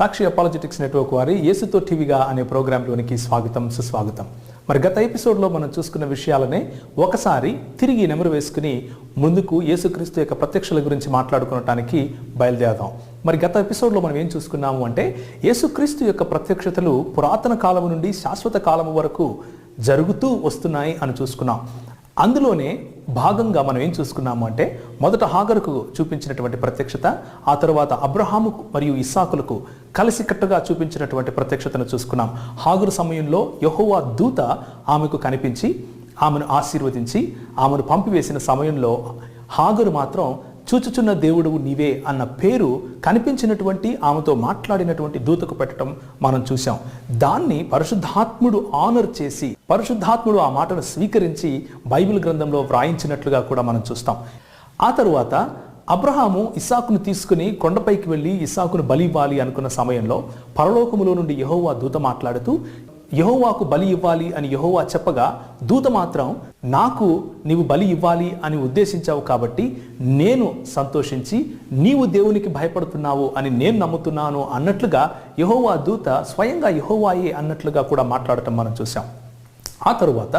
సాక్షి apologetics network వారి యేసుతో టీవీగా అనే ప్రోగ్రాంలోనికి స్వాగతం సుస్వాగతం. మరి గత ఎపిసోడ్లో మనం చూసుకున్న విషయాలనే ఒకసారి తిరిగి నెమరు వేసుకుని ముందుకు యేసుక్రీస్తు యొక్క ప్రత్యక్షల గురించి మాట్లాడుకోవటానికి బయలుదేరదాం. మరి గత ఎపిసోడ్లో మనం ఏం చూసుకున్నాము అంటే యేసుక్రీస్తు యొక్క ప్రత్యక్షతలు పురాతన కాలం నుండి శాశ్వత కాలం వరకు జరుగుతూ వస్తున్నాయి అని చూసుకున్నాం. అందులోనే భాగంగా మనం ఏం చూసుకున్నాము అంటే మొదట హాగరుకు చూపించినటువంటి ప్రత్యక్షత ఆ తర్వాత అబ్రహాముకు మరియు ఇస్సాకులకు కలిసికట్టుగా చూపించినటువంటి ప్రత్యక్షతను చూసుకున్నాం. హాగరు సమయంలో యహోవా దూత ఆమెకు కనిపించి ఆమెను ఆశీర్వదించి ఆమెను పంపివేసిన సమయంలో హాగరు మాత్రం చూచుచున్న దేవుడు నీవే అన్న పేరు కనిపించినటువంటి ఆమెతో మాట్లాడినటువంటి దూతకు పెట్టడం మనం చూసాం దాన్ని పరిశుద్ధాత్ముడు ఆనర్ చేసి పరిశుద్ధాత్ముడు ఆ మాటను స్వీకరించి బైబిల్ గ్రంథంలో వ్రాయించినట్లుగా కూడా మనం చూస్తాం. ఆ తరువాత అబ్రహాము ఇసాకును తీసుకుని కొండపైకి వెళ్ళి ఇసాకును బలి ఇవ్వాలి అనుకున్న సమయంలో పరలోకములో నుండి యహోవా దూత మాట్లాడుతూ యహోవాకు బలి ఇవ్వాలి అని యహోవా చెప్పగా దూత మాత్రం నాకు నీవు బలి ఇవ్వాలి అని ఉద్దేశించావు కాబట్టి నేను సంతోషించి నీవు దేవునికి భయపడుతున్నావు అని నేను నమ్ముతున్నాను అన్నట్లుగా యహోవా దూత స్వయంగా యహోవాయే అన్నట్లుగా కూడా మాట్లాడటం మనం చూసాం ఆ తరువాత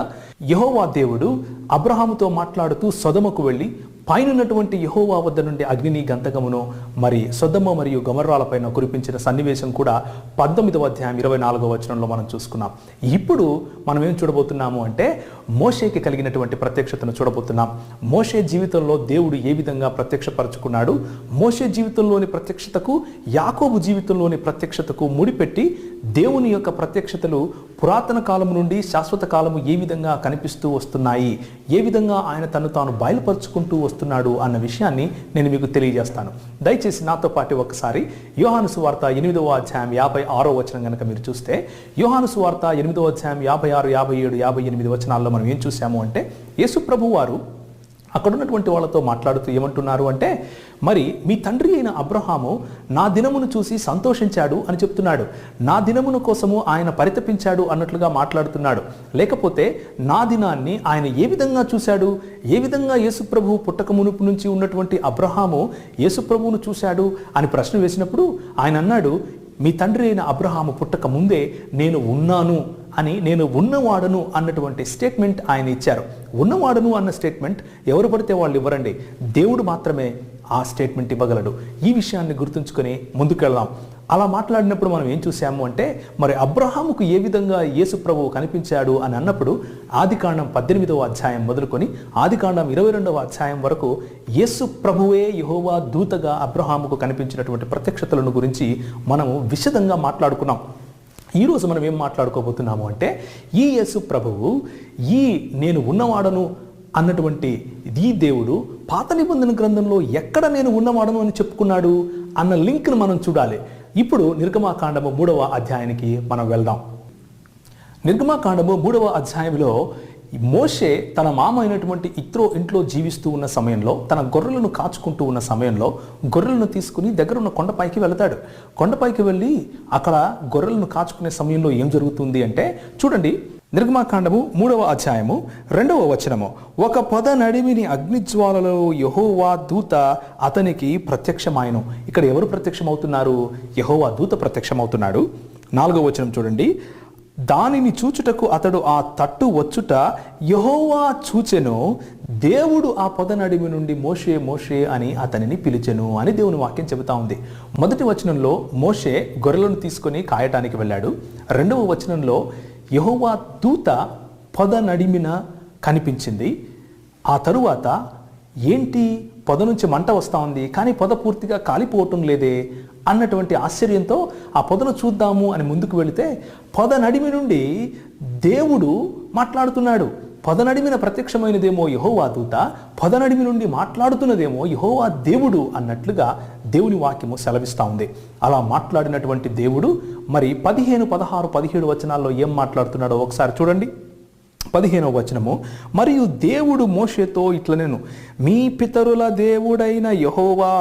యహోవా దేవుడు అబ్రహాముతో మాట్లాడుతూ సొదమకు వెళ్ళి పైనున్నటువంటి యహోవా వద్ద నుండి అగ్నిని గంధకమును మరి సొద్దమ్మ మరియు గమర్రాలపైన కురిపించిన సన్నివేశం కూడా పద్దెనిమిదవ అధ్యాయం ఇరవై నాలుగో వచనంలో మనం చూసుకున్నాం. ఇప్పుడు మనం ఏం చూడబోతున్నాము అంటే మోషేకి కలిగినటువంటి ప్రత్యక్షతను చూడబోతున్నాం. మోషే జీవితంలో దేవుడు ఏ విధంగా ప్రత్యక్షపరచుకున్నాడు? మోషే జీవితంలోని ప్రత్యక్షతకు యాకోబు జీవితంలోని ప్రత్యక్షతకు ముడిపెట్టి దేవుని యొక్క ప్రత్యక్షతలు పురాతన కాలం నుండి శాశ్వత కాలము ఏ విధంగా కనిపిస్తూ వస్తున్నాయి? ఏ విధంగా ఆయన తను తాను బయలుపరుచుకుంటూ వస్తున్నాడు అన్న విషయాన్ని నేను మీకు తెలియజేస్తాను. దయచేసి నాతో పాటు ఒకసారి యోహాను సువార్త ఎనిమిదవ అధ్యాయం యాభై ఆరో వచనం కనుక మీరు చూస్తే యోహాను సువార్త ఎనిమిదవ అధ్యాయం యాభై ఆరు యాభై ఏడు యాభై ఎనిమిది వచనాల్లో మనం ఏం చూసాము అంటే యేసు ప్రభు వారు అక్కడ ఉన్నటువంటి వాళ్ళతో మాట్లాడుతూ ఏమంటున్నారు అంటే మరి మీ తండ్రి అయిన అబ్రహాము నా దినమును చూసి సంతోషించాడు అని చెప్తున్నాడు. నా దినమును కోసము ఆయన పరితపించాడు అన్నట్లుగా మాట్లాడుతున్నాడు. లేకపోతే నా దినాన్ని ఆయన ఏ విధంగా చూశాడు? ఏ విధంగా యేసుప్రభు పుట్టక మునుపు నుంచి ఉన్నటువంటి అబ్రహాము యేసుప్రభువును చూశాడు? అని ప్రశ్న వేసినప్పుడు ఆయన అన్నాడు మీ తండ్రి అయిన అబ్రహాము పుట్టక ముందే నేను ఉన్నాను అని నేను ఉన్నవాడను అన్నటువంటి స్టేట్మెంట్ ఆయన ఇచ్చారు. ఉన్నవాడను అన్న స్టేట్మెంట్ ఎవరు పడితే వాళ్ళు ఇవ్వరండి. దేవుడు మాత్రమే ఆ స్టేట్మెంట్ ఇవ్వగలడు. ఈ విషయాన్ని గుర్తుంచుకొని ముందుకెళ్దాం. అలా మాట్లాడినప్పుడు మనం ఏం చూసాము అంటే మరి అబ్రహాముకు ఏ విధంగా యేసు ప్రభువు కనిపించాడు అని అన్నప్పుడు ఆదికాండం పద్దెనిమిదవ అధ్యాయం మొదలుకొని ఆదికాండం ఇరవై రెండవ అధ్యాయం వరకు యేసు ప్రభువే యహోవా దూతగా అబ్రహాముకు కనిపించినటువంటి ప్రత్యక్షతలను గురించి మనము విశదంగా మాట్లాడుకున్నాం. ఈరోజు మనం ఏం మాట్లాడుకోబోతున్నాము అంటే ఈ యేసు ప్రభువు ఈ నేను ఉన్నవాడను అన్నటువంటి ఈ దేవుడు పాత నిబంధన గ్రంథంలో ఎక్కడ నేను ఉన్నవాడను అని చెప్పుకున్నాడు అన్న లింక్ను మనం చూడాలి. ఇప్పుడు నిర్గమాకాండము మూడవ అధ్యాయానికి మనం వెళ్దాం. నిర్గమాకాండము మూడవ అధ్యాయంలో మోషే తన మామ అయినటువంటి ఇత్రో ఇంట్లో జీవిస్తూ ఉన్న సమయంలో తన గొర్రెలను కాచుకుంటూ ఉన్న సమయంలో గొర్రెలను తీసుకుని దగ్గర ఉన్న కొండపైకి వెళతాడు. కొండపైకి వెళ్ళి అక్కడ గొర్రెలను కాచుకునే సమయంలో ఏం జరుగుతుంది అంటే చూడండి నిర్గమాకాండము మూడవ అధ్యాయము రెండవ వచనము. ఒక పొద నడిమిని అగ్నిజ్వాలలో యహోవా దూత అతనికి ప్రత్యక్షమాయను. ఇక్కడ ఎవరు ప్రత్యక్షమవుతున్నారు? యహోవా దూత ప్రత్యక్షమవుతున్నాడు. నాలుగవ వచనం చూడండి. దానిని చూచుటకు అతడు ఆ తట్టు వచ్చుట యహోవా చూచెను. దేవుడు ఆ పొద నడిమి నుండి మోషే మోషే అని అతనిని పిలిచెను అని దేవుని వాక్యం చెబుతా ఉంది. మొదటి వచనంలో మోషే గొర్రెలను తీసుకొని కాయటానికి వెళ్ళాడు. రెండవ వచనంలో యహోవా దూత పొద నడిమిన కనిపించింది. ఆ తరువాత ఏంటి పొద నుంచి మంట వస్తూ ఉంది? కానీ పొద పూర్తిగా కాలిపోవటం లేదే అన్నటువంటి ఆశ్చర్యంతో ఆ పొదను చూద్దాము అని ముందుకు వెళితే పొద నడిమి నుండి దేవుడు మాట్లాడుతున్నాడు. పొద నడిమిన ప్రత్యక్షమైనదేమో యహోవా దూత పొద నడిమి నుండి మాట్లాడుతున్నదేమో యహోవా దేవుడు అన్నట్లుగా దేవుని వాక్యము సెలవిస్తూ ఉంది. అలా మాట్లాడినటువంటి దేవుడు మరి పదిహేను పదహారు పదిహేడు వచనాల్లో ఏం మాట్లాడుతున్నాడో ఒకసారి చూడండి. పదిహేనవ వచనము మరియు దేవుడు మోషేతో ఇట్లనెను మీ పితరుల దేవుడైన యహోవా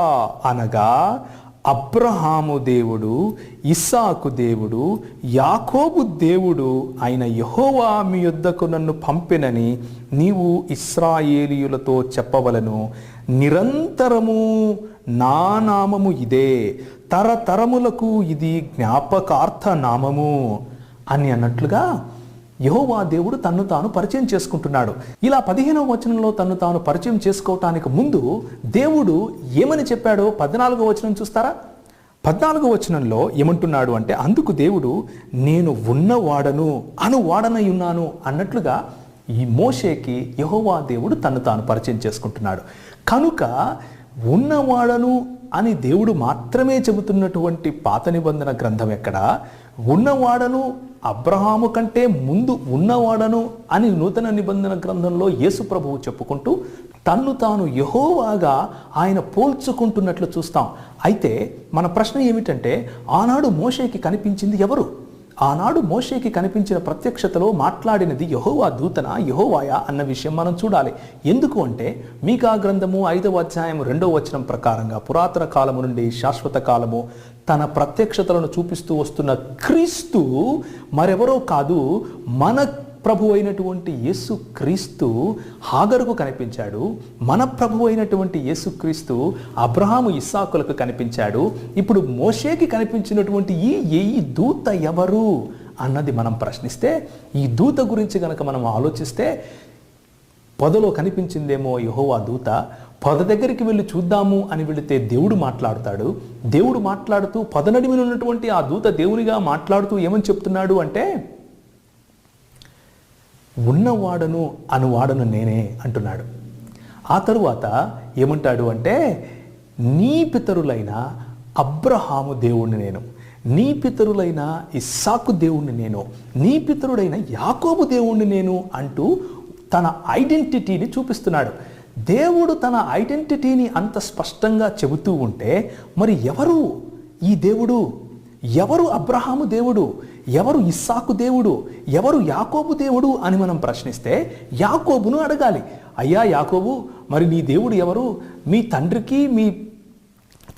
అనగా అబ్రహాము దేవుడు ఇస్సాకు దేవుడు యాకోబు దేవుడు అయిన యహోవా మీ యొద్దకు నన్ను పంపినని నీవు ఇస్రాయేలీయులతో చెప్పవలను. నిరంతరము నా నామము ఇదే తరతరములకు ఇది జ్ఞాపకార్థ నామము అని అన్నట్లుగా యహోవా దేవుడు తన్ను తాను పరిచయం చేసుకుంటున్నాడు. ఇలా పదిహేనవ వచనంలో తన్ను తాను పరిచయం చేసుకోవటానికి ముందు దేవుడు ఏమని చెప్పాడో పద్నాలుగో వచనం చూస్తారా? పద్నాలుగో వచనంలో ఏమంటున్నాడు అంటే అందుకు దేవుడు నేను ఉన్నవాడను అను వాడనై ఉన్నాను అన్నట్లుగా ఈ మోషేకి యహోవా దేవుడు తన్ను తాను పరిచయం చేసుకుంటున్నాడు. కనుక ఉన్నవాడను అని దేవుడు మాత్రమే చెబుతున్నటువంటి పాత నిబంధన గ్రంథం ఎక్కడ? ఉన్నవాడను అబ్రహాము కంటే ముందు ఉన్నవాడను అని నూతన నిబంధన గ్రంథంలో యేసు ప్రభువు చెప్పుకుంటూ తన్ను తాను యహోవాగా ఆయన పోల్చుకుంటున్నట్లు చూస్తాం. అయితే మన ప్రశ్న ఏమిటంటే ఆనాడు మోషేకి కనిపించింది ఎవరు? ఆనాడు మోషేకి కనిపించిన ప్రత్యక్షతలో మాట్లాడినది యహోవా దూతన యహోవాయా అన్న విషయం మనం చూడాలి. ఎందుకు అంటే మీకా గ్రంథము ఐదవ అధ్యాయం రెండవ వచనం ప్రకారంగా పురాతన కాలము నుండి శాశ్వత కాలము తన ప్రత్యక్షతలను చూపిస్తూ వస్తున్న క్రీస్తు మరెవరో కాదు మన ప్రభు అయినటువంటి యేసు క్రీస్తు హాగరుకు కనిపించాడు. మన ప్రభు అయినటువంటి యేసు క్రీస్తు అబ్రహాము ఇస్సాకులకు కనిపించాడు. ఇప్పుడు మోషేకి కనిపించినటువంటి ఈ ఈ దూత ఎవరు అన్నది మనం ప్రశ్నిస్తే ఈ దూత గురించి గనక మనం ఆలోచిస్తే పొదలో కనిపించిందేమో యహోవా దూత పొద దగ్గరికి వెళ్ళి చూద్దాము అని వెళితే దేవుడు మాట్లాడుతాడు. దేవుడు మాట్లాడుతూ పొదనడిమిలో ఉన్నటువంటి ఆ దూత దేవునిగా మాట్లాడుతూ ఏమని చెప్తున్నాడు అంటే ఉన్నవాడను అనువాడను నేనే అంటున్నాడు. ఆ తరువాత ఏమంటాడు అంటే నీ పితరులైన అబ్రహాము దేవుణ్ణి నేను నీ పితరులైన ఇస్సాకు దేవుణ్ణి నేను నీ పితరుడైన యాకోబు దేవుణ్ణి నేను అంటూ తన ఐడెంటిటీని చూపిస్తున్నాడు. దేవుడు తన ఐడెంటిటీని అంత స్పష్టంగా చెబుతూ ఉంటే మరి ఎవరు ఈ దేవుడు? ఎవరు అబ్రహాము దేవుడు? ఎవరు ఇస్సాకు దేవుడు? ఎవరు యాకోబు దేవుడు అని మనం ప్రశ్నిస్తే యాకోబును అడగాలి. అయ్యా యాకోబు మరి నీ దేవుడు ఎవరు? మీ తండ్రికి మీ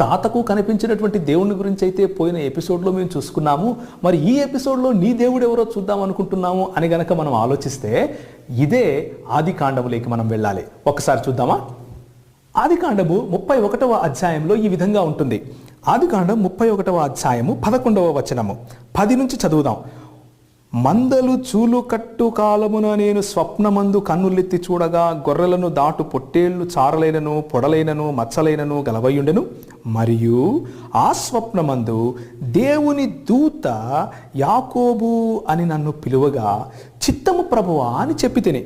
తాతకు కనిపించినటువంటి దేవుని గురించి అయితే పోయిన ఎపిసోడ్లో మేము చూసుకున్నాము. మరి ఈ ఎపిసోడ్లో నీ దేవుడు ఎవరో చూద్దాం అనుకుంటున్నాము అని గనక మనం ఆలోచిస్తే ఇదే ఆది కాండములోకి మనం వెళ్ళాలి. ఒకసారి చూద్దామా? ఆదికాండము ముప్పై ఒకటవ అధ్యాయంలో ఈ విధంగా ఉంటుంది. ఆదికాండం ముప్పై ఒకటవ అధ్యాయము పదకొండవ వచనము. పది నుంచి చదువుదాం. మందలు చూలు కట్టు కాలమున నేను స్వప్నమందు కన్నులెత్తి చూడగా గొర్రెలను దాటు పొట్టేళ్ళు చారలైనను పొడలైనను మచ్చలైనను గలవయుండెను. మరియు ఆ స్వప్నమందు దేవుని దూత యాకోబు అని నన్ను పిలువగా చిత్తము ప్రభువా అని చెప్పి తిని.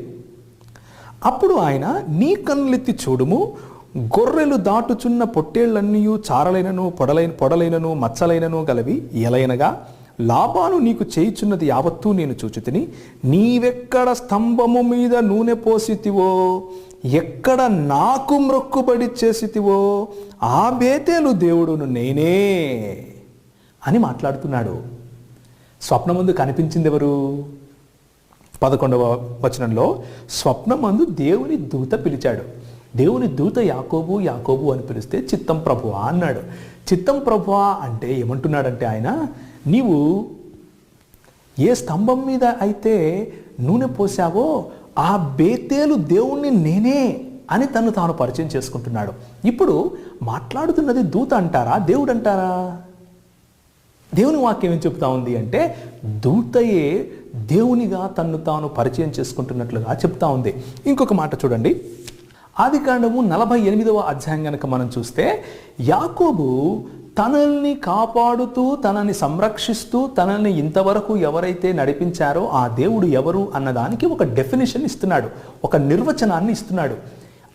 అప్పుడు ఆయన నీ కన్నులెత్తి చూడుము గొర్రెలు దాటుచున్న పొట్టేళ్ళన్నీ చారలైనను పొడలైన పొడలైనను మచ్చలైనను గలవి ఎలైనగా లాభాను నీకు చేయుచున్నది యావత్తూ నేను చూచుతిని. నీవెక్కడ స్తంభము మీద నూనె పోసితివో ఎక్కడ నాకు మ్రొక్కుబడి చేసితివో ఆ బేతేలు దేవుడును నేనే అని మాట్లాడుతున్నాడు. స్వప్నమందు కనిపించింది ఎవరు పదకొండవ వచనంలో స్వప్నమందు దేవుని దూత పిలిచాడు. దేవుని దూత యాకోబు యాకోబు అని పిలిస్తే చిత్తం ప్రభువా అన్నాడు. చిత్తం ప్రభువా అంటే ఏమంటున్నాడంటే ఆయన నీవు ఏ స్తంభం మీద అయితే నూనె పోసావో ఆ బేతేలు దేవుణ్ణి నేనే అని తను తాను పరిచయం చేసుకుంటున్నాడు. ఇప్పుడు మాట్లాడుతున్నది దూత అంటారా దేవుడు అంటారా? దేవుని వాక్యం ఏం చెప్తా ఉంది అంటే దూతయే దేవునిగా తన్ను తాను పరిచయం చేసుకుంటున్నట్లుగా చెప్తా ఉంది. ఇంకొక మాట చూడండి. ఆది కాండము నలభై ఎనిమిదవ అధ్యాయం కనుక మనం చూస్తే యాకోబు తనల్ని కాపాడుతూ తనని సంరక్షిస్తూ తనని ఇంతవరకు ఎవరైతే నడిపించారో ఆ దేవుడు ఎవరు అన్నదానికి ఒక డెఫినేషన్ ఇస్తున్నాడు. ఒక నిర్వచనాన్ని ఇస్తున్నాడు.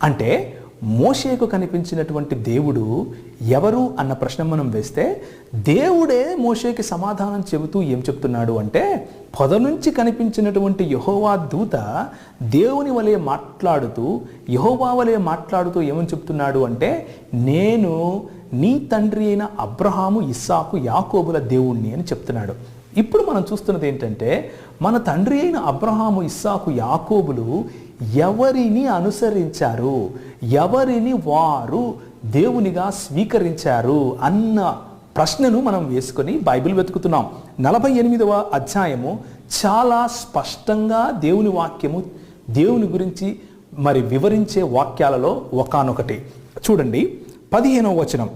అంటే మోషేకు కనిపించినటువంటి దేవుడు ఎవరు అన్న ప్రశ్న మనం వేస్తే దేవుడే మోషేకి సమాధానం చెబుతూ ఏం చెప్తున్నాడు అంటే పొద నుంచి కనిపించినటువంటి యహోవా దూత దేవుని వలె మాట్లాడుతూ యహోవా వలె మాట్లాడుతూ ఏమని చెప్తున్నాడు అంటే నేను నీ తండ్రి అయిన అబ్రహాము ఇస్సాకు యాకోబుల దేవుణ్ణి అని చెప్తున్నాడు. ఇప్పుడు మనం చూస్తున్నది ఏంటంటే మన తండ్రి అయిన అబ్రహాము ఇస్సాకు యాకోబులు ఎవరిని అనుసరించారు? ఎవరిని వారు దేవునిగా స్వీకరించారు? అన్న ప్రశ్నను మనం వేసుకొని బైబిల్ వెతుకుతున్నాం. నలభై ఎనిమిదవ అధ్యాయము చాలా స్పష్టంగా దేవుని వాక్యము దేవుని గురించి మరి వివరించే వాక్యాలలో ఒకానొకటి. చూడండి పదిహేనవ వచనం.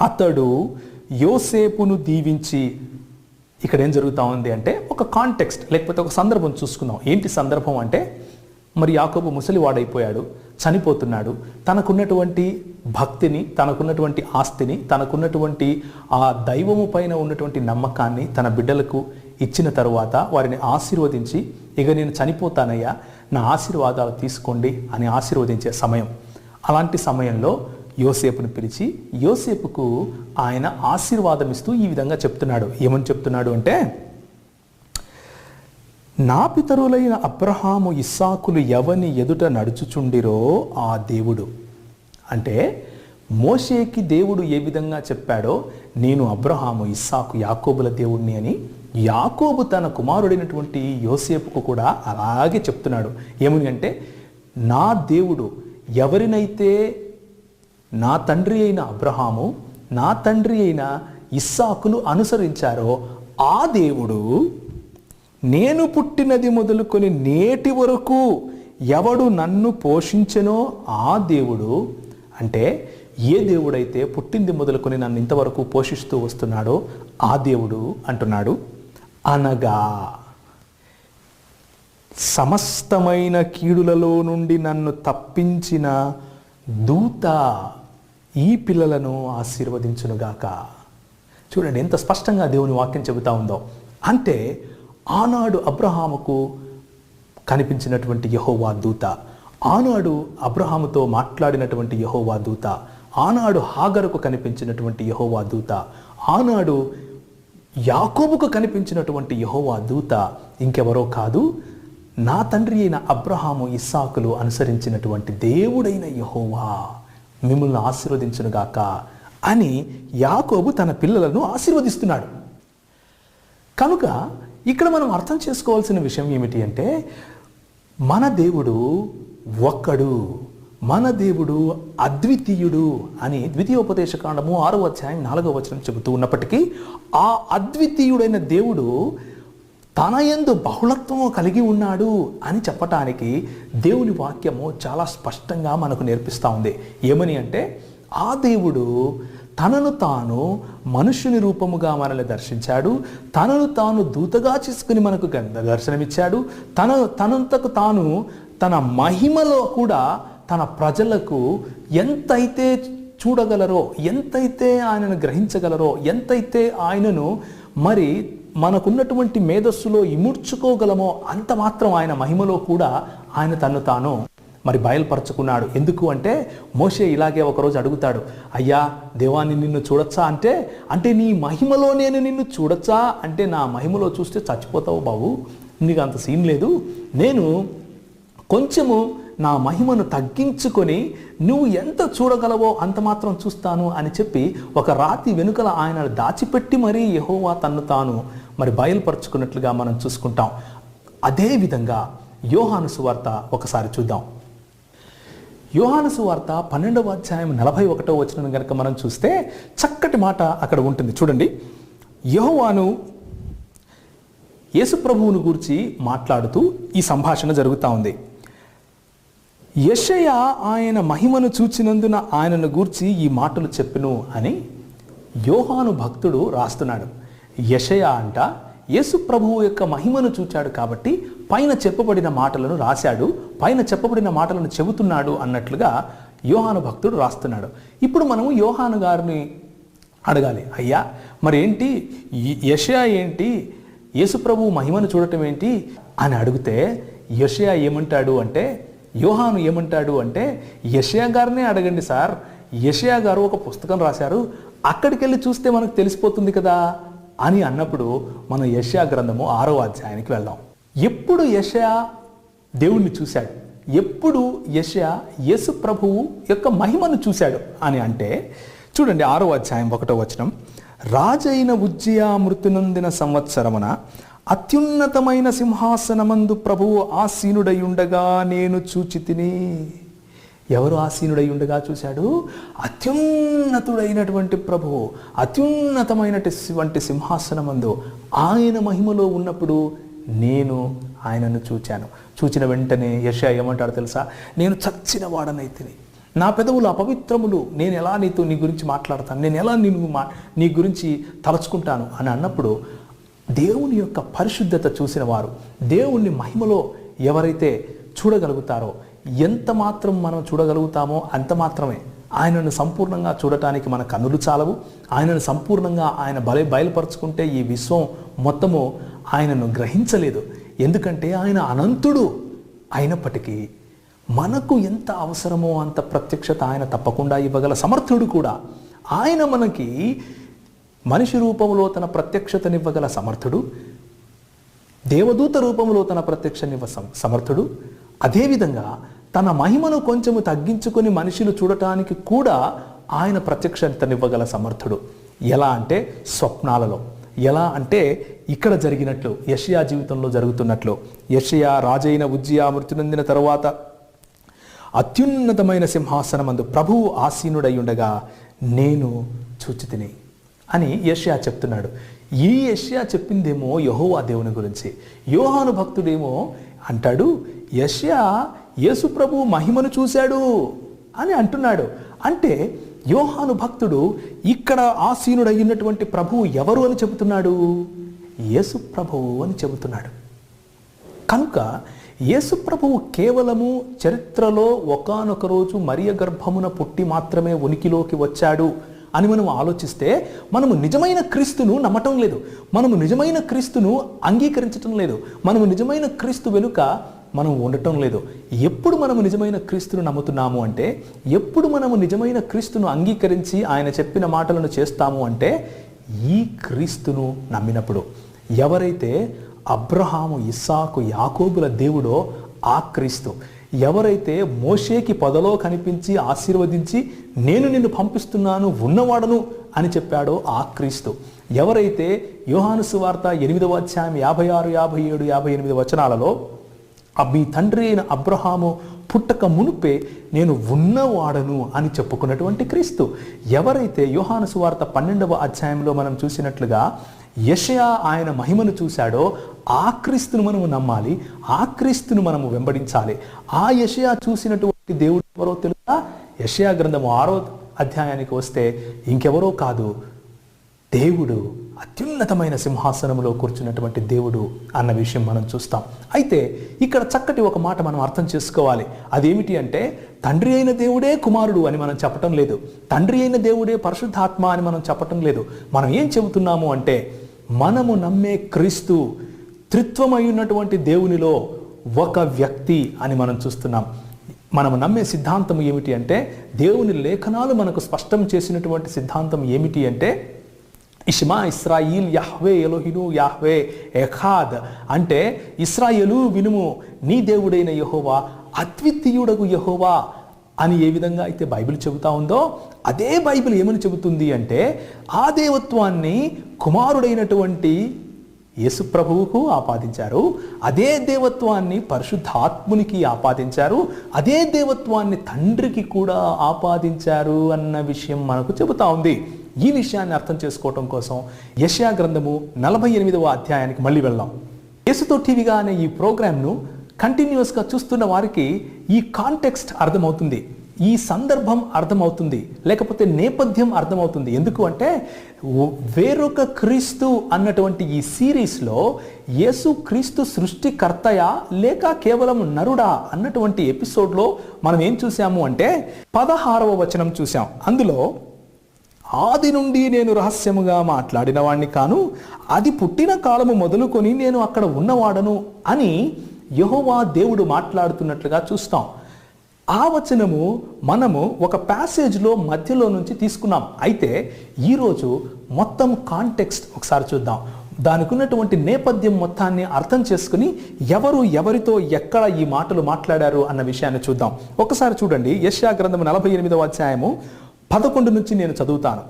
అతడు యోసేపును దీవించి ఇక్కడ ఏం జరుగుతూ ఉంది అంటే ఒక కాంటెక్స్ట్ లేకపోతే ఒక సందర్భం చూసుకుందాం. ఏంటి సందర్భం అంటే మరి యాకోబు ముసలివాడైపోయాడు చనిపోతున్నాడు. తనకున్నటువంటి భక్తిని తనకున్నటువంటి ఆస్తిని తనకున్నటువంటి ఆ దైవము పైన ఉన్నటువంటి నమ్మకాన్ని తన బిడ్డలకు ఇచ్చిన తరువాత వారిని ఆశీర్వదించి ఇక నేను చనిపోతానయ్యా నా ఆశీర్వాదాలు తీసుకోండి అని ఆశీర్వదించే సమయం. అలాంటి సమయంలో యోసేపును పిలిచి యోసేపుకు ఆయన ఆశీర్వాదం ఇస్తూ ఈ విధంగా చెప్తున్నాడు. ఏమని చెప్తున్నాడు అంటే నా పితరులైన అబ్రహాము ఇస్సాకులు ఎవని ఎదుట నడుచుచుండిరో ఆ దేవుడు. అంటే మోషేకి దేవుడు ఏ విధంగా చెప్పాడో నేను అబ్రహాము ఇస్సాకు యాకోబుల దేవుడిని అని యాకోబు తన కుమారుడైనటువంటి యోసేపుకు కూడా అలాగే చెప్తున్నాడు. ఏమని అంటే నా దేవుడు ఎవరినైతే నా తండ్రి అయిన అబ్రహాము నా తండ్రి అయిన ఇస్సాకులు అనుసరించారో ఆ దేవుడు నేను పుట్టినది మొదలుకొని నేటి వరకు ఎవడు నన్ను పోషించెనో ఆ దేవుడు అంటే ఏ దేవుడైతే పుట్టింది మొదలుకొని నన్ను ఇంతవరకు పోషిస్తూ వస్తున్నాడో ఆ దేవుడు అంటున్నాడు. అనగా సమస్తమైన కీడులలో నుండి నన్ను తప్పించిన దూత ఈ పిల్లలను ఆశీర్వదించునుగాక. చూడండి ఎంత స్పష్టంగా దేవుని వాక్యం చెబుతా ఉందో. అంటే ఆనాడు అబ్రహాముకు కనిపించినటువంటి యహోవా దూత. ఆనాడు అబ్రహాముతో మాట్లాడినటువంటి యహోవా దూత. ఆనాడు హాగరుకు కనిపించినటువంటి యహోవా దూత. ఆనాడు యాకోబుకు కనిపించినటువంటి యహోవా దూత. ఇంకెవరో కాదు నా తండ్రి అయిన అబ్రహాము ఇస్సాకులు అనుసరించినటువంటి దేవుడైన యహోవా. మిమ్మల్ని ఆశీర్వదించునుగాక అని యాకోబు తన పిల్లలను ఆశీర్వదిస్తున్నాడు. కనుక ఇక్కడ మనం అర్థం చేసుకోవాల్సిన విషయం ఏమిటి అంటే మన దేవుడు ఒక్కడు మన దేవుడు అద్వితీయుడు అని ద్వితీయోపదేశ కాండము ఆరో అధ్యాయం నాలుగో వచనం చెబుతూ ఉన్నప్పటికీ ఆ అద్వితీయుడైన దేవుడు తన ఎందు బహుళత్వము కలిగి ఉన్నాడు అని చెప్పటానికి దేవుని వాక్యము చాలా స్పష్టంగా మనకు నేర్పిస్తూ ఉంది. ఏమని అంటే ఆ దేవుడు తనను తాను మనుష్యుని రూపముగా మనల్ని దర్శించాడు. తనను తాను దూతగా చేసుకుని మనకు దర్శనమిచ్చాడు. తన తనంతకు తాను తన మహిమలో కూడా తన ప్రజలకు ఎంతైతే చూడగలరో ఎంతైతే ఆయనను గ్రహించగలరో ఎంతైతే ఆయనను మరి మనకున్నటువంటి మేధస్సులో ఇముడ్చుకోగలమో అంత మాత్రం ఆయన మహిమలో కూడా ఆయన తను తాను మరి బయలుపరచుకున్నాడు. ఎందుకు అంటే మోషే ఇలాగే ఒకరోజు అడుగుతాడు అయ్యా దేవాన్ని నిన్ను చూడొచ్చా? అంటే అంటే నీ మహిమలో నేను నిన్ను చూడొచ్చా? అంటే నా మహిమలో చూస్తే చచ్చిపోతావు బాబు నీకు అంత సీన్ లేదు. నేను కొంచెము నా మహిమను తగ్గించుకొని నువ్వు ఎంత చూడగలవో అంత మాత్రం చూస్తాను అని చెప్పి ఒక రాతి వెనుకల ఆయన దాచిపెట్టి మరీ యహోవా తన్ను తాను మరి బయలుపరుచుకున్నట్లుగా మనం చూసుకుంటాం. అదేవిధంగా యోహాను సువార్త ఒకసారి చూద్దాం. యోహాను సువార్త పన్నెండవ అధ్యాయం నలభై ఒకటో వచ్చిన కనుక మనం చూస్తే చక్కటి మాట అక్కడ ఉంటుంది. చూడండి. యహోవాను యేసుప్రభువును గూర్చి మాట్లాడుతూ ఈ సంభాషణ జరుగుతూ ఉంది. యషయ ఆయన మహిమను చూచినందున ఆయనను గూర్చి ఈ మాటలు చెప్పిను అని యోహాను భక్తుడు రాస్తున్నాడు. యషయ అంట యేసు ప్రభువు యొక్క మహిమను చూచాడు కాబట్టి పైన చెప్పబడిన మాటలను రాశాడు పైన చెప్పబడిన మాటలను చెబుతున్నాడు అన్నట్లుగా యోహాను భక్తుడు రాస్తున్నాడు. ఇప్పుడు మనము యోహాను గారిని అడగాలి. అయ్యా మరి ఏంటి యషయా ఏంటి? యేసుప్రభు మహిమను చూడటం ఏంటి? అని అడిగితే యషయా ఏమంటాడు అంటే యోహాను ఏమంటాడు అంటే యషయా గారినే అడగండి సార్. యషయా గారు ఒక పుస్తకం రాశారు. అక్కడికి వెళ్ళి చూస్తే మనకు తెలిసిపోతుంది కదా అని అన్నప్పుడు మనం యషయా గ్రంథము ఆరో అధ్యాయానికి వెళ్దాం. ఎప్పుడు యషయా దేవుణ్ణి చూశాడు? ఎప్పుడు యశ యేసు ప్రభువు యొక్క మహిమను చూశాడు అని అంటే చూడండి ఆరో అధ్యాయం ఒకటో వచనం. రాజైన ఉజ్జయా మృతునందిన సంవత్సరమున అత్యున్నతమైన సింహాసనమందు ప్రభువు ఆసీనుడై ఉండగా నేను చూచి తిని. ఎవరు ఆసీనుడై ఉండగా చూశాడు? అత్యున్నతుడైనటువంటి ప్రభువు అత్యున్నతమైనటువంటి సింహాసనమందు ఆయన మహిమలో ఉన్నప్పుడు నేను ఆయనను చూచాను. చూచిన వెంటనే యశ ఏమంటాడు తెలుసా? నేను చచ్చిన వాడనైతిని నా పెదవులు అపవిత్రములు. నేను ఎలా నీతో నీ గురించి మాట్లాడతాను? నేను ఎలా నిన్ను మా నీ గురించి తలచుకుంటాను? అని అన్నప్పుడు దేవుని యొక్క పరిశుద్ధత చూసిన వారు దేవుణ్ణి మహిమలో ఎవరైతే చూడగలుగుతారో ఎంత మాత్రం మనం చూడగలుగుతామో అంత మాత్రమే. ఆయనను సంపూర్ణంగా చూడటానికి మన కన్నులు చాలవు. ఆయనను సంపూర్ణంగా ఆయన బలే బయలుపరుచుకుంటే ఈ విశ్వం మొత్తము ఆయనను గ్రహించలేదు. ఎందుకంటే ఆయన అనంతుడు అయినప్పటికీ మనకు ఎంత అవసరమో అంత ప్రత్యక్షత ఆయన తప్పకుండా ఇవ్వగల సమర్థుడు కూడా. ఆయన మనకి మనిషి రూపంలో తన ప్రత్యక్షతనివ్వగల సమర్థుడు దేవదూత రూపంలో తన ప్రత్యక్షనివ్వ సమర్థుడు. అదేవిధంగా తన మహిమను కొంచెము తగ్గించుకొని మనుషులు చూడటానికి కూడా ఆయన ప్రత్యక్షతనివ్వగల సమర్థుడు. ఎలా అంటే స్వప్నాలలో. ఎలా అంటే ఇక్కడ జరిగినట్లు యషయా జీవితంలో జరుగుతున్నట్లు. యషయా రాజైన ఉజ్జియా మృతి నొందిన తరువాత అత్యున్నతమైన సింహాసనమందు ప్రభువు ఆసీనుడై ఉండగా నేను చూచితిని అని యష్యా చెప్తున్నాడు. ఈ యష్యా చెప్పిందేమో యహోవా దేవుని గురించి. యోహాను భక్తుడేమో అంటాడు యష్యా యేసు ప్రభు మహిమను చూశాడు అని అంటున్నాడు. అంటే యోహాను భక్తుడు ఇక్కడ ఆసీనుడయ్యున్నటువంటి ప్రభువు ఎవరు అని చెబుతున్నాడు? యేసు ప్రభువు అని చెబుతున్నాడు. కనుక యేసు ప్రభువు కేవలము చరిత్రలో ఒకానొక రోజు మరియ గర్భమున పుట్టి మాత్రమే ఉనికిలోకి వచ్చాడు అని మనం ఆలోచిస్తే మనము నిజమైన క్రీస్తును నమ్మటం లేదు. మనము నిజమైన క్రీస్తును అంగీకరించటం లేదు. మనము నిజమైన క్రీస్తు వెనుక మనం ఉండటం లేదు. ఎప్పుడు మనము నిజమైన క్రీస్తును నమ్ముతున్నాము అంటే ఎప్పుడు మనము నిజమైన క్రీస్తును అంగీకరించి ఆయన చెప్పిన మాటలను చేస్తాము అంటే ఈ క్రీస్తును నమ్మినప్పుడు. ఎవరైతే అబ్రహాము ఇస్సాకు యాకోబుల దేవుడో ఆ క్రీస్తు. ఎవరైతే మోషేకి పొదలో కనిపించి ఆశీర్వదించి నేను నిన్ను పంపిస్తున్నాను ఉన్నవాడను అని చెప్పాడో ఆ క్రీస్తు. ఎవరైతే యోహాను సువార్త ఎనిమిదవ అధ్యాయం యాభై ఆరు యాభై ఏడు యాభై ఎనిమిది వచనాలలో మీ తండ్రి అయిన అబ్రహాము పుట్టక మునుపే నేను ఉన్నవాడను అని చెప్పుకున్నటువంటి క్రీస్తు. ఎవరైతే యోహాను సువార్త పన్నెండవ అధ్యాయంలో మనం చూసినట్లుగా యషయా ఆయన మహిమను చూశాడో ఆ క్రీస్తును మనము నమ్మాలి ఆ క్రీస్తును మనము వెంబడించాలి. ఆ యషయా చూసినటువంటి దేవుడు ఎవరో తెలుసా? యషయా గ్రంథము ఆరో అధ్యాయానికి వస్తే ఇంకెవరో కాదు దేవుడు. అత్యున్నతమైన సింహాసనంలో కూర్చున్నటువంటి దేవుడు అన్న విషయం మనం చూస్తాం. అయితే ఇక్కడ చక్కటి ఒక మాట మనం అర్థం చేసుకోవాలి. అదేమిటి అంటే తండ్రి అయిన దేవుడే కుమారుడు అని మనం చెప్పటం లేదు. తండ్రి అయిన దేవుడే పరిశుద్ధాత్మ అని మనం చెప్పటం లేదు. మనం ఏం చెబుతున్నాము అంటే మనము నమ్మే క్రీస్తు త్రిత్వమై ఉన్నటువంటి దేవునిలో ఒక వ్యక్తి అని మనం చూస్తున్నాం. మనం నమ్మే సిద్ధాంతం ఏమిటి అంటే దేవుని లేఖనాలు మనకు స్పష్టం చేసినటువంటి సిద్ధాంతం ఏమిటి అంటే ఇష్మా ఇస్రాయిల్ యాహ్వే ఎలోహిను యాహ్వే ఎఖాద్ అంటే ఇస్రాయేలు వినుము నీ దేవుడైన యహోవా అద్వితీయుడగు యహోవా అని ఏ విధంగా అయితే బైబిల్ చెబుతా ఉందో అదే బైబిల్ ఏమని చెబుతుంది అంటే ఆ దేవత్వాన్ని కుమారుడైనటువంటి యేసు ప్రభువుకు ఆపాదించారు అదే దేవత్వాన్ని పరిశుద్ధాత్మునికి ఆపాదించారు అదే దేవత్వాన్ని తండ్రికి కూడా ఆపాదించారు అన్న విషయం మనకు చెబుతా ఉంది. ఈ విషయాన్ని అర్థం చేసుకోవటం కోసం యశా గ్రంథము నలభై ఎనిమిదవ అధ్యాయానికి మళ్ళీ వెళ్దాం. యేసుతో టీవీగా అనే ఈ ప్రోగ్రామ్ను కంటిన్యూస్గా చూస్తున్న వారికి ఈ కాంటెక్స్ట్ అర్థమవుతుంది. ఈ సందర్భం అర్థమవుతుంది. లేకపోతే నేపథ్యం అర్థమవుతుంది. ఎందుకు అంటే ఓ- వేరొక క్రీస్తు అన్నటువంటి ఈ సిరీస్లో యేసు క్రీస్తు సృష్టికర్తయా లేక కేవలం నరుడా అన్నటువంటి ఎపిసోడ్లో మనం ఏం చూసాము అంటే పదహారవ వచనం చూసాం అందులో ఆది నుండి నేను రహస్యముగా మాట్లాడిన వాణ్ణి కాను అది పుట్టిన కాలము మొదలుకొని నేను అక్కడ ఉన్నవాడను అని యహోవా దేవుడు మాట్లాడుతున్నట్లుగా చూస్తాం. ఆ వచనము మనము ఒక ప్యాసేజ్లో మధ్యలో నుంచి తీసుకున్నాం. అయితే ఈరోజు మొత్తం కాంటెక్స్ట్ ఒకసారి చూద్దాం. దానికి ఉన్నటువంటి నేపథ్యం మొత్తాన్ని అర్థం చేసుకుని ఎవరు ఎవరితో ఎక్కడ ఈ మాటలు మాట్లాడారు అన్న విషయాన్ని చూద్దాం. ఒకసారి చూడండి. యశ్యా గ్రంథము నలభై ఎనిమిదవ అధ్యాయము పదకొండు నుంచి నేను చదువుతాను.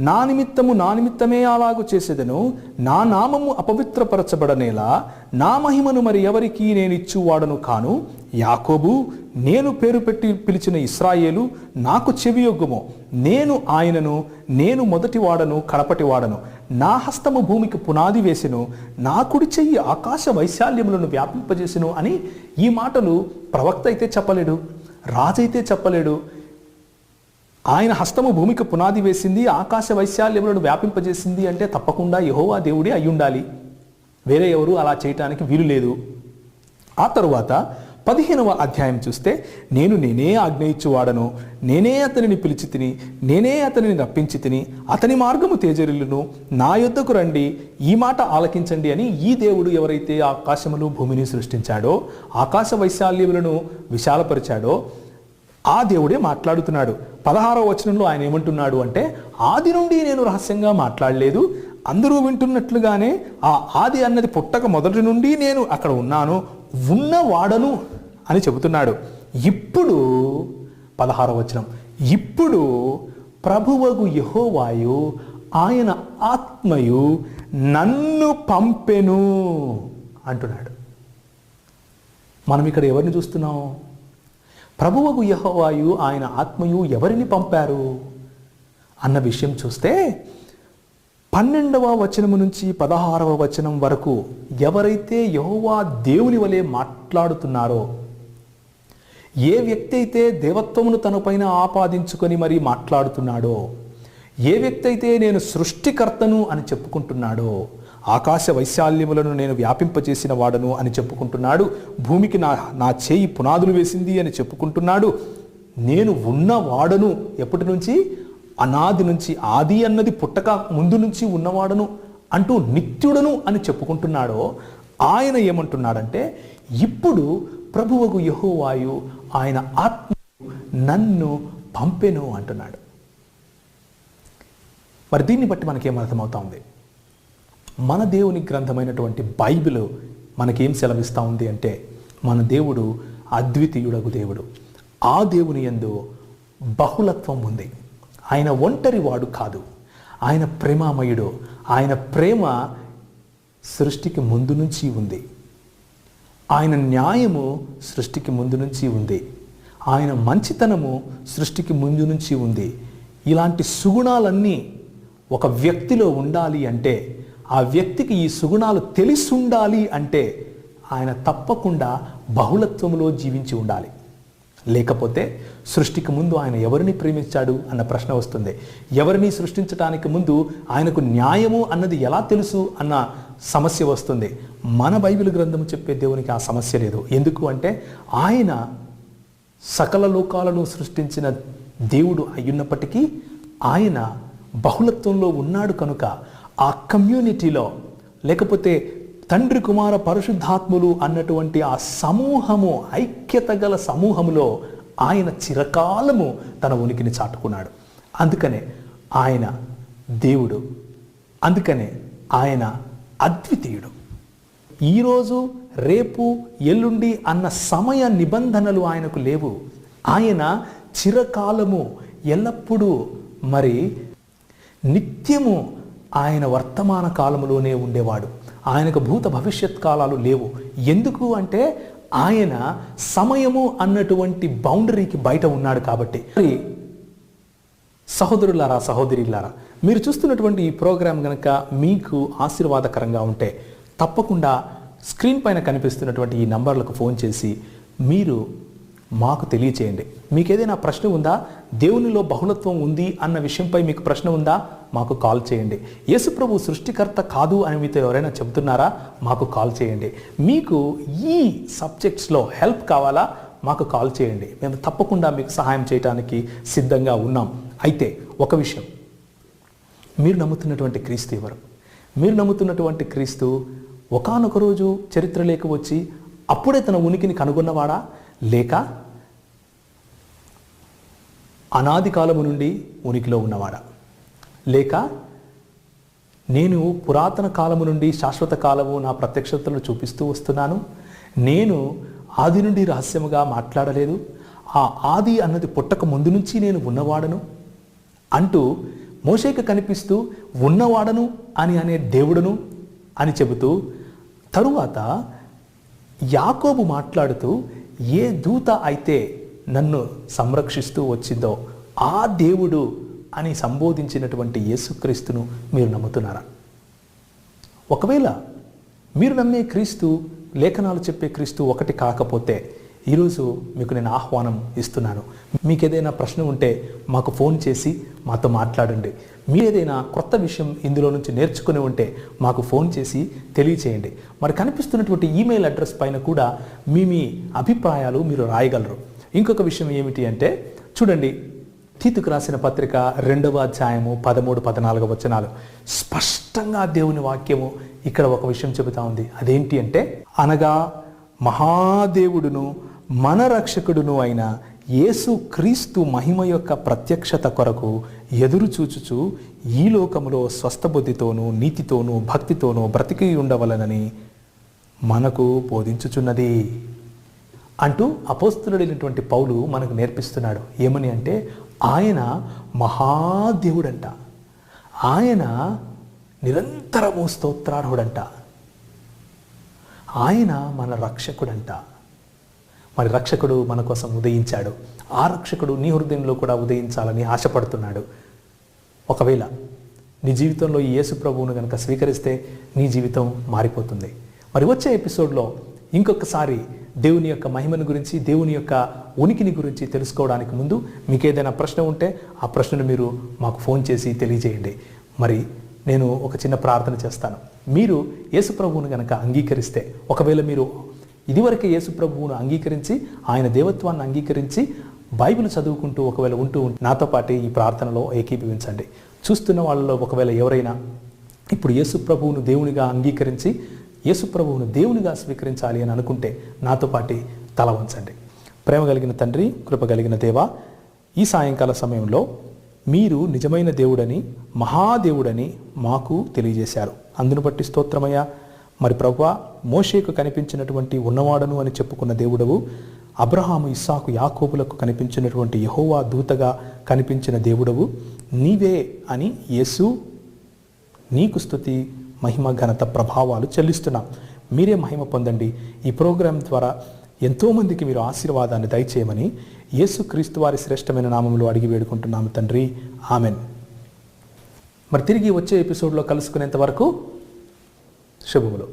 నా నిమిత్తము నా నిమిత్తమే అలాగు చేసేదను. నా నామము అపవిత్రపరచబడనేలా నా మహిమను మరి ఎవరికి నేను ఇచ్చువాడను కాను. యాకోబు నేను పేరు పెట్టి పిలిచిన ఇస్రాయేలు నాకు చెవియొగ్గుము. నేను ఆయనను నేను మొదటి వాడను కడపటి వాడను నా హస్తము భూమికి పునాది వేసెను. నా కుడి చెయ్యి ఆకాశ వైశాల్యములను వ్యాపింపజేసెను అని ఈ మాటలు ప్రవక్త అయితే చెప్పలేడు రాజైతే చెప్పలేడు ఆయన హస్తము భూమికి పునాది వేసింది ఆకాశ వైశాల్యములను వ్యాపింపజేసింది అంటే తప్పకుండా యహోవా దేవుడే అయ్యుండాలి. వేరే ఎవరు అలా చేయటానికి వీలు లేదు. ఆ తరువాత పదిహేనవ అధ్యాయం చూస్తే నేను నేనే ఆజ్ఞ నేనే అతనిని పిలిచి తిని నేనే అతనిని రప్పించి తిని అతని మార్గము తేజరిల్లును నా యొద్దకు రండి ఈ మాట ఆలకించండి అని ఈ దేవుడు ఎవరైతే ఆకాశములు భూమిని సృష్టించాడో ఆకాశ వైశాల్యములను విశాలపరిచాడో ఆ దేవుడే మాట్లాడుతున్నాడు. పదహారవ వచనంలో ఆయన ఏమంటున్నాడు అంటే ఆది నుండి నేను రహస్యంగా మాట్లాడలేదు. అందరూ వింటున్నట్లుగానే ఆ ఆది అన్నది పుట్టక మొదటి నుండి నేను అక్కడ ఉన్నాను ఉన్నవాడను అని చెబుతున్నాడు. ఇప్పుడు పదహారవ వచనం ఇప్పుడు ప్రభువగు యహోవాయు ఆయన ఆత్మయు నన్ను పంపెను అంటున్నాడు. మనం ఇక్కడ ఎవరిని చూస్తున్నాం? ప్రభువకు యహోవాయు ఆయన ఆత్మయు ఎవరిని పంపారు? అన్న విషయం చూస్తే పన్నెండవ వచనము నుంచి పదహారవ వచనం వరకు ఎవరైతే యహోవా దేవుని వలె మాట్లాడుతున్నారో ఏ వ్యక్తి అయితే దేవత్వమును తనపైన ఆపాదించుకొని మరి మాట్లాడుతున్నాడో ఏ వ్యక్తి అయితే నేను సృష్టికర్తను అని చెప్పుకుంటున్నాడో ఆకాశ వైశాల్యములను నేను వ్యాపింపచేసిన వాడను అని చెప్పుకుంటున్నాడు. భూమికి నా నా చేయి పునాదులు వేసింది అని చెప్పుకుంటున్నాడు. నేను ఉన్నవాడను ఎప్పటి నుంచి? అనాది నుంచి ఆది అన్నది పుట్టక ముందు నుంచి ఉన్నవాడను అంటూ నిత్యుడను అని చెప్పుకుంటున్నాడో ఆయన ఏమంటున్నాడంటే ఇప్పుడు ప్రభువకు యహోవాయు ఆయన ఆత్మ నన్ను పంపెను అంటున్నాడు. మరి దీన్ని బట్టి మనకేమర్థమవుతా ఉంది? మన దేవుని గ్రంథమైనటువంటి బైబిల్ మనకేం సెలవిస్తూ ఉంది అంటే మన దేవుడు అద్వితీయుడగు దేవుడు. ఆ దేవుని యందు బహుళత్వం ఉంది. ఆయన ఒంటరి వాడు కాదు. ఆయన ప్రేమామయుడు. ఆయన ప్రేమ సృష్టికి ముందు నుంచి ఉంది. ఆయన న్యాయము సృష్టికి ముందు నుంచి ఉంది. ఆయన మంచితనము సృష్టికి ముందు నుంచి ఉంది. ఇలాంటి సుగుణాలన్నీ ఒక వ్యక్తిలో ఉండాలి అంటే ఆ వ్యక్తికి ఈ సుగుణాలు తెలిసి ఉండాలి అంటే ఆయన తప్పకుండా బహుళత్వంలో జీవించి ఉండాలి. లేకపోతే సృష్టికి ముందు ఆయన ఎవరిని ప్రేమించాడు అన్న ప్రశ్న వస్తుంది. ఎవరిని సృష్టించడానికి ముందు ఆయనకు న్యాయము అన్నది ఎలా తెలుసు అన్న సమస్య వస్తుంది. మన బైబిల్ గ్రంథం చెప్పే దేవునికి ఆ సమస్య లేదు. ఎందుకు అంటే ఆయన సకల లోకాలను సృష్టించిన దేవుడు అయ్యున్నప్పటికీ ఆయన బహుళత్వంలో ఉన్నాడు కనుక ఆ కమ్యూనిటీలో లేకపోతే తండ్రి కుమార పరిశుద్ధాత్ములు అన్నటువంటి ఆ సమూహము ఐక్యత గల సమూహములో ఆయన చిరకాలము తన ఉనికిని చాటుకున్నాడు. అందుకనే ఆయన దేవుడు. అందుకనే ఆయన అద్వితీయుడు. ఈరోజు రేపు ఎల్లుండి అన్న సమయ నిబంధనలు ఆయనకు లేవు. ఆయన చిరకాలము ఎల్లప్పుడూ మరి నిత్యము ఆయన వర్తమాన కాలంలోనే ఉండేవాడు. ఆయనకు భూత భవిష్యత్ కాలాలు లేవు. ఎందుకు అంటే ఆయన సమయము అన్నటువంటి బౌండరీకి బయట ఉన్నాడు కాబట్టి. మరి సహోదరులారా సహోదరిలారా మీరు చూస్తున్నటువంటి ఈ ప్రోగ్రాం కనుక మీకు ఆశీర్వాదకరంగా ఉంటే తప్పకుండా స్క్రీన్ పైన కనిపిస్తున్నటువంటి ఈ నంబర్లకు ఫోన్ చేసి మీరు మాకు తెలియచేయండి. మీకు ఏదైనా ప్రశ్న ఉందా? దేవునిలో బహుళత్వం ఉంది అన్న విషయంపై మీకు ప్రశ్న ఉందా? మాకు కాల్ చేయండి. యేసుప్రభు సృష్టికర్త కాదు అని మీతో ఎవరైనా చెబుతున్నారా? మాకు కాల్ చేయండి. మీకు ఈ సబ్జెక్ట్స్లో హెల్ప్ కావాలా? మాకు కాల్ చేయండి. మేము తప్పకుండా మీకు సహాయం చేయడానికి సిద్ధంగా ఉన్నాం. అయితే ఒక విషయం. మీరు నమ్ముతున్నటువంటి క్రీస్తు ఎవరు? మీరు నమ్ముతున్నటువంటి క్రీస్తు ఒకానొక రోజు చరిత్రలోకి వచ్చి అప్పుడే తన ఉనికిని కనుగొన్నవాడా? లేక అనాది కాలము నుండి ఉనికిలో ఉన్నవాడా? లేక నేను పురాతన కాలము నుండి శాశ్వత కాలము నా ప్రత్యక్షతలను చూపిస్తూ వస్తున్నాను. నేను ఆది నుండి రహస్యముగా మాట్లాడలేదు. ఆ ఆది అన్నది పుట్టక ముందు నుంచి నేను ఉన్నవాడను అంటూ మోషేకి కనిపిస్తూ ఉన్నవాడను అని అనే దేవుడను అని చెబుతూ తరువాత యాకోబు మాట్లాడుతూ ఏ దూత అయితే నన్ను సంరక్షిస్తూ వచ్చిందో ఆ దేవుడు అని సంబోధించినటువంటి యేసుక్రీస్తును మీరు నమ్ముతున్నారా? ఒకవేళ మీరు నమ్మే క్రీస్తు లేఖనాలు చెప్పే క్రీస్తు ఒకటి కాకపోతే ఈరోజు మీకు నేను ఆహ్వానం ఇస్తున్నాను. మీకు ఏదైనా ప్రశ్న ఉంటే మాకు ఫోన్ చేసి మాతో మాట్లాడండి. మీరు ఏదైనా కొత్త విషయం ఇందులో నుంచి నేర్చుకుని ఉంటే మాకు ఫోన్ చేసి తెలియచేయండి. మరి కనిపిస్తున్నటువంటి ఈమెయిల్ అడ్రస్ పైన కూడా మీ మీ అభిప్రాయాలు మీరు రాయగలరు. ఇంకొక విషయం ఏమిటి అంటే చూడండి తీతుకు రాసిన పత్రిక రెండవ అధ్యాయము పదమూడు పద్నాలుగు వచనాలు. స్పష్టంగా దేవుని వాక్యము ఇక్కడ ఒక విషయం చెబుతా ఉంది. అదేంటి అంటే అనగా మహాదేవుడును మన రక్షకుడును అయిన యేసు క్రీస్తు మహిమ యొక్క ప్రత్యక్షత కొరకు ఎదురు చూచుచు ఈ లోకములో స్వస్థబుద్ధితోనూ నీతితోనూ భక్తితోనూ బ్రతికి ఉండవలనని మనకు బోధించుచున్నది. అంటూ అపోస్తులుడైనటువంటి పౌలు మనకు నేర్పిస్తున్నాడు. ఏమని అంటే ఆయన మహాదేవుడంట. ఆయన నిరంతరము స్తోత్రార్హుడంట. ఆయన మన రక్షకుడంట. మరి రక్షకుడు మన కోసం ఉదయించాడు. ఆ రక్షకుడు నీ హృదయంలో కూడా ఉదయించాలని ఆశపడుతున్నాడు. ఒకవేళ నీ జీవితంలో ఈ యేసు ప్రభువును కనుక స్వీకరిస్తే నీ జీవితం మారిపోతుంది. మరి వచ్చే ఎపిసోడ్లో ఇంకొకసారి దేవుని యొక్క మహిమను గురించి దేవుని యొక్క ఉనికిని గురించి తెలుసుకోవడానికి ముందు మీకు ఏదైనా ప్రశ్న ఉంటే ఆ ప్రశ్నను మీరు మాకు ఫోన్ చేసి తెలియజేయండి. మరి నేను ఒక చిన్న ప్రార్థన చేస్తాను. మీరు యేసు ప్రభువును కనుక అంగీకరిస్తే ఒకవేళ మీరు ఇదివరకే యేసు ప్రభువును అంగీకరించి ఆయన దేవత్వాన్ని అంగీకరించి బైబిల్ చదువుకుంటూ ఒకవేళ ఉంటూ నాతో పాటు ఈ ప్రార్థనలో ఏకీభవించండి. చూస్తున్న వాళ్ళలో ఒకవేళ ఎవరైనా ఇప్పుడు యేసు ప్రభువును దేవునిగా అంగీకరించి యేసు ప్రభువును దేవునిగా స్వీకరించాలి అని అనుకుంటే నాతో పాటు తల వంచండి. ప్రేమ కలిగిన తండ్రి కృప కలిగిన దేవ ఈ సాయంకాల సమయంలో మీరు నిజమైన దేవుడని మహాదేవుడని మాకు తెలియజేశారు. అందును బట్టి స్తోత్రమయ్యా. మరి ప్రభు మోషేకు కనిపించినటువంటి ఉన్నవాడను అని చెప్పుకున్న దేవుడవు అబ్రహాము ఇస్సాకు యాకోబులకు కనిపించినటువంటి యహోవా దూతగా కనిపించిన దేవుడవు నీవే అని యేసు నీకు స్థుతి మహిమ ఘనత ప్రభావాలు చెల్లిస్తున్నాం. మీరే మహిమ పొందండి. ఈ ప్రోగ్రాం ద్వారా ఎంతోమందికి మీరు ఆశీర్వాదాన్ని దయచేయమని యేసుక్రీస్తు వారి శ్రేష్టమైన నామంలో అడిగి వేడుకుంటున్నాము తండ్రి. ఆమెన్. మరి తిరిగి వచ్చే ఎపిసోడ్లో కలుసుకునేంత వరకు శుభములు